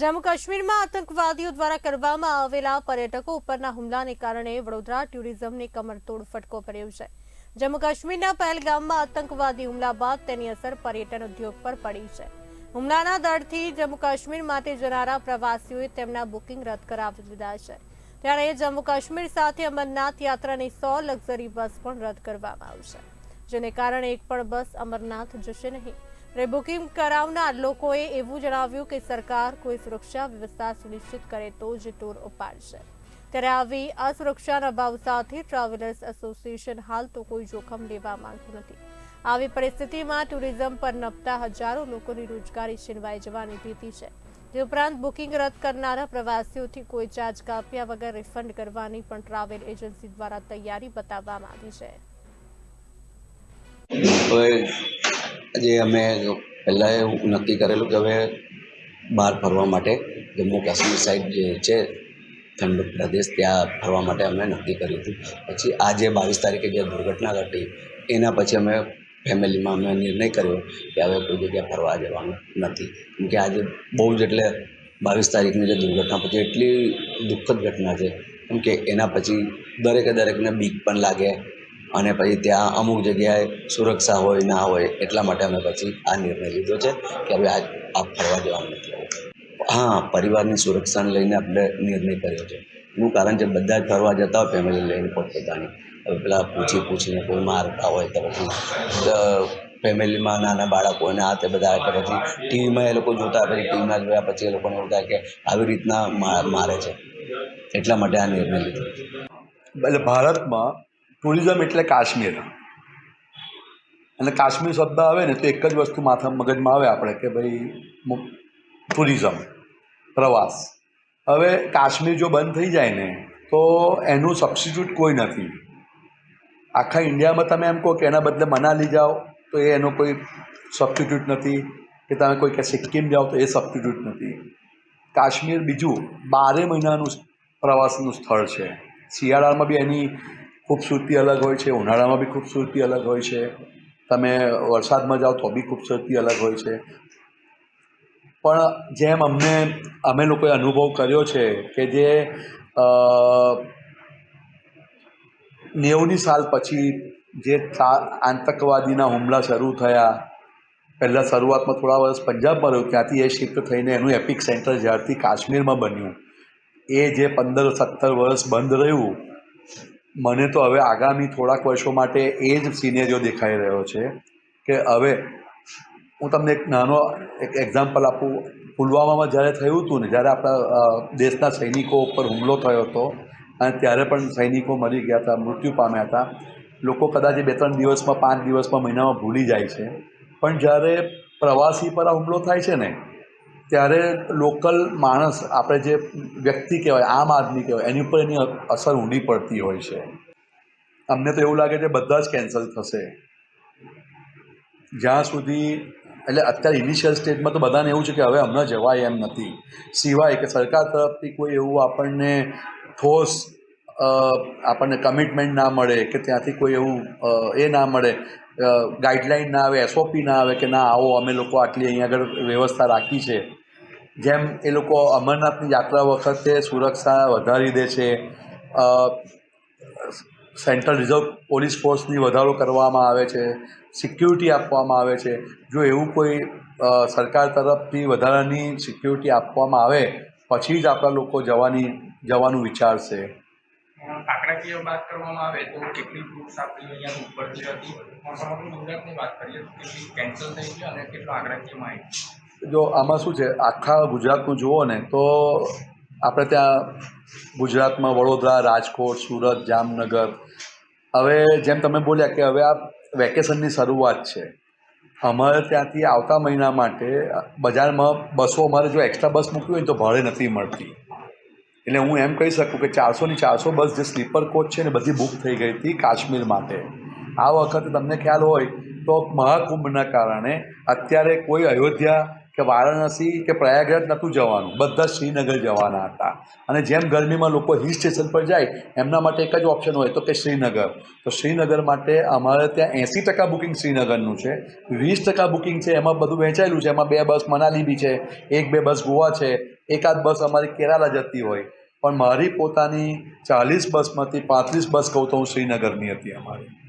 જમ્મુ કાશ્મીરમાં આતંકવાદીઓ દ્વારા કરવામાં આવેલા પર્યટકો ઉપરના હુમલાને કારણે વડોદરા ટુરિઝમને કમરતોડ ફટકો પડ્યો છે. જમ્મુ કાશ્મીરના પહેલગામમાં આતંકવાદી હુમલા બાદ તેની અસર પર્યટન ઉદ્યોગ પર પડી છે. હુમલાના દરથી જમ્મુ કાશ્મીર માટે જનારા પ્રવાસીઓએ તેમના બુકિંગ રદ કરાવી દીધા છે. ત્યારે જમ્મુ કાશ્મીર સાથે અમરનાથ યાત્રાની સો લક્ઝરી બસ પણ રદ કરવામાં આવશે, જેને કારણે એક પણ બસ અમરનાથ જશે નહીં. રિબુકિંગ કરાવનાર લોકોએ એવું જણાવ્યું કે સરકાર કોઈ સુરક્ષા વ્યવસ્થા સુનિશ્ચિત કરે તો જ ટૂર ઉપાડશે. ત્યારે આવી અસુરક્ષાના ભાવ સાથે ટ્રાવેલર્સ એસોસિએશન હાલ તો કોઈ જોખમ લેવા માંગતું નથી. આવી પરિસ્થિતિમાં ટુરિઝમ પર નપતા હજારો લોકોની રોજગારી છીનવાઈ જવાની ભીતિ છે. તે ઉપરાંત બુકિંગ રદ કરનારા પ્રવાસીઓથી કોઈ ચાર્જ કાપ્યા વગર રિફંડ કરવાની પણ ટ્રાવેલ એજન્સી દ્વારા તૈયારી બતાવવામાં આવી છે. જે અમે પહેલાં એવું નક્કી કરેલું કે હવે બહાર ફરવા માટે જમ્મુ કાશ્મીર સાઈડ જે છે, ઠંડુ પ્રદેશ, ત્યાં ફરવા માટે અમે નક્કી કર્યું હતું. પછી આજે બાવીસ તારીખે જે દુર્ઘટના ઘટી, એના પછી અમે ફેમિલીમાં અમે નિર્ણય કર્યો કે હવે કોઈ જગ્યાએ ફરવા જવાનું નથી. કેમ કે આજે બહુ જ એટલે બાવીસ તારીખની જે દુર્ઘટના પછી એટલી દુઃખદ ઘટના છે. કેમ કે એના પછી દરેકે દરેકને બીક પણ લાગે અને પછી ત્યાં અમુક જગ્યાએ સુરક્ષા હોય, ના હોય, એટલા માટે અમે પછી આ નિર્ણય લીધો છે કે હવે આજ આ ફરવા જવાનું નથી હા, પરિવારની સુરક્ષાને લઈને આપણે નિર્ણય કર્યો છે. એનું કારણ છે બધા જ ફરવા જતા હોય ફેમિલી લઈને પોતપોતાની. હવે પેલા પૂછી પૂછીને કોઈ મારતા હોય તો પછી ફેમિલીમાં નાના બાળકો અને આ તે બધા એટલે પછી ટીવીમાં એ લોકો જોતા પછી ટીવીમાં જોયા પછી એ લોકોને એવું થાય કે આવી રીતના મારે છે. એટલા માટે આ નિર્ણય લીધો એટલે ભારતમાં ટુરિઝમ એટલે કાશ્મીર. અને કાશ્મીર શબ્દ આવે ને તો એક જ વસ્તુ માથા મગજમાં આવે આપણે કે ભાઈ ટુરિઝમ, પ્રવાસ. હવે કાશ્મીર જો બંધ થઈ જાય ને તો એનું સબસ્ટિટ્યૂટ કોઈ નથી. આખા ઇન્ડિયામાં તમે એમ કહો કે એના બદલે મનાલી જાઓ તો એ એનો કોઈ સબસ્ટિટ્યૂટ નથી. કે તમે કોઈ કે સિક્કિમ જાઓ તો એ સબસ્ટિટ્યૂટ નથી. કાશ્મીર બીજું બારે મહિનાનું પ્રવાસનું સ્થળ છે. શિયાળામાં બી એની ખૂબસૂરતી અલગ હોય છે, ઉનાળામાં બી ખૂબસૂરતી અલગ હોય છે. તમે વરસાદમાં જાઓ તો બી ખૂબસૂરતી અલગ હોય છે. પણ જેમ અમને, અમે લોકોએ અનુભવ કર્યો છે કે જે નેવુંની સાલ પછી જે આતંકવાદીના હુમલા શરૂ થયા, પહેલાં શરૂઆતમાં થોડા વર્ષ પંજાબમાં રહ્યું, ત્યાંથી એ શિફ્ટ થઈને એનું એપિક સેન્ટર જ્યારથી કાશ્મીરમાં બન્યું. એ જે પંદર સત્તર વર્ષ બંધ રહ્યું મને તો હવે આગામી થોડાક વર્ષો માટે એ જ સિનેરિયો દેખાઈ રહ્યો છે કે હવે હું તમને એક નાનો એક એક્ઝામ્પલ આપું. પુલવામામાં જ્યારે થયું હતું ને, જ્યારે આપણા દેશના સૈનિકો ઉપર હુમલો થયો હતો અને ત્યારે પણ સૈનિકો મરી ગયા હતા, મૃત્યુ પામ્યા હતા. લોકો કદાચ બે ત્રણ દિવસમાં, પાંચ દિવસમાં મહિનામાં ભૂલી જાય છે. પણ જ્યારે પ્રવાસી પર આ હુમલો થાય છે ને ત્યારે લોકલ માણસ આપણે જે વ્યક્તિ કહેવાય, આમ આદમી કહેવાય, એની ઉપર એની અસર ઊંડી પડતી હોય છે. અમને તો એવું લાગે છે બધા જ કેન્સલ થશે. જ્યાં સુધી, એટલે અત્યારે ઇનિશિયલ સ્ટેજમાં તો બધાને એવું છે કે હવે હમણાં જવાય એમ નથી. સિવાય કે સરકાર તરફથી કોઈ એવું આપણને ઠોસ આપણને કમિટમેન્ટ ના મળે કે ત્યાંથી કોઈ એવું એ ના મળે ગાઈડલાઇન ના આવે એસઓપી ના આવે કે ના, આવો, અમે લોકો આટલી અહીંયા આગળ વ્યવસ્થા રાખી છે. જેમ એ લોકો અમરનાથની યાત્રા વખતે સુરક્ષા વધારી દે છે સેન્ટ્રલ રિઝર્વ પોલીસ ફોર્સની વધારો કરવામાં આવે છે, સિક્યુરિટી આપવામાં આવે છે. જો એવું કોઈ સરકાર તરફથી વધારાની સિક્યુરિટી આપવામાં આવે, પછી જ આપણા લોકો જવાની, જવાનું વિચારશે. આંકડાકીય વાત કરવામાં આવે તો કેટલી ગ્રુપ્સ આપણી અહીંયા ઉપર જે હતી સમગ્ર ગુજરાતની વાત કરીએ તો કેટલી કેન્સલ થઈ ગઈ અને કેટલો આંકડાકીય માહિતી જો આમાં શું છે, આખા ગુજરાતનું જુઓ ને, તો આપણે ત્યાં ગુજરાતમાં વડોદરા, રાજકોટ, સુરત, જામનગર, હવે જેમ તમે બોલ્યા કે હવે આ વેકેશનની શરૂઆત છે. અમારે ત્યાંથી આવતા મહિના માટે બજારમાં બસો, અમારે જો એક્સ્ટ્રા બસ મૂકવી હોય તો ભાડે નથી મળતી. એટલે હું એમ કહી શકું કે ચારસોની ચારસો બસ જે સ્લીપર કોચ છે ને બધી બુક થઈ ગઈ હતી કાશ્મીર માટે. આ વખતે તમને ખ્યાલ હોય તો મહાકુંભના કારણે અત્યારે કોઈ અયોધ્યા કે વારાણસી કે પ્રયાગરાજ નહોતું જવાનું. બધા શ્રીનગર જવાના હતા. અને જેમ ગરમીમાં લોકો હિલ સ્ટેશન પર જાય, એમના માટે એક જ ઓપ્શન હોય તો કે શ્રીનગર. તો શ્રીનગર માટે અમારે ત્યાં એંસી ટકા બુકિંગ શ્રીનગરનું છે. વીસ ટકા બુકિંગ છે. એમાં બધું વહેંચાયેલું છે. એમાં બે બસ મનાલી બી છે, એક બે બસ ગોવા છે. એકાદ બસ અમારી કેરાલા જતી હોય. પણ મારી પોતાની ચાલીસ બસમાંથી પાંત્રીસ બસ કહું તો હું શ્રીનગરની હતી અમારી.